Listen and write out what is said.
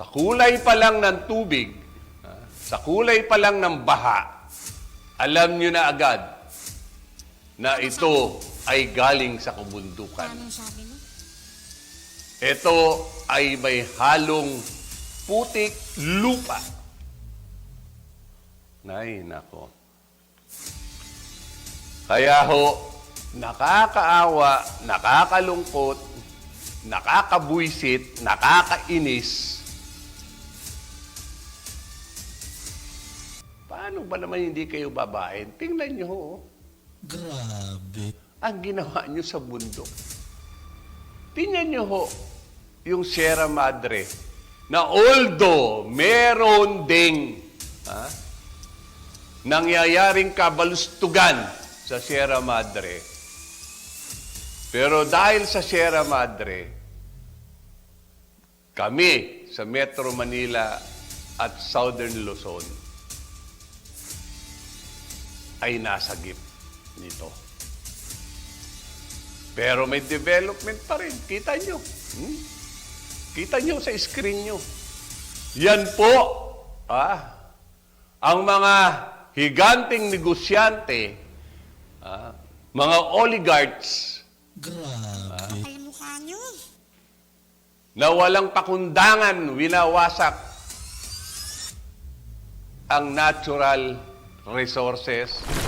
Sa kulay pa lang ng tubig, ah, sa kulay pa lang ng baha, alam nyo na agad na ito ay galing sa kabundukan. Ito ay may halong putik lupa. Nay, nako. Kaya ho, nakakaawa, nakakalungkot, nakakabuisit, nakakainis. Paano ba naman hindi kayo babae? Tingnan nyo oh, Grabe. ang ginawa nyo sa bundok. Tingnan nyo ho, yung Sierra Madre, na although meron ding ha, nangyayaring kabalustugan sa Sierra Madre, pero dahil sa Sierra Madre, kami sa Metro Manila at Southern Luzon ay nasagip nito. Pero may development pa rin. Kita nyo. Hmm? Kita nyo sa screen nyo. Yan po, ah, ang mga higanting negosyante, ah, mga oligarchs nyo. na walang pakundangan winawasak ang natural resources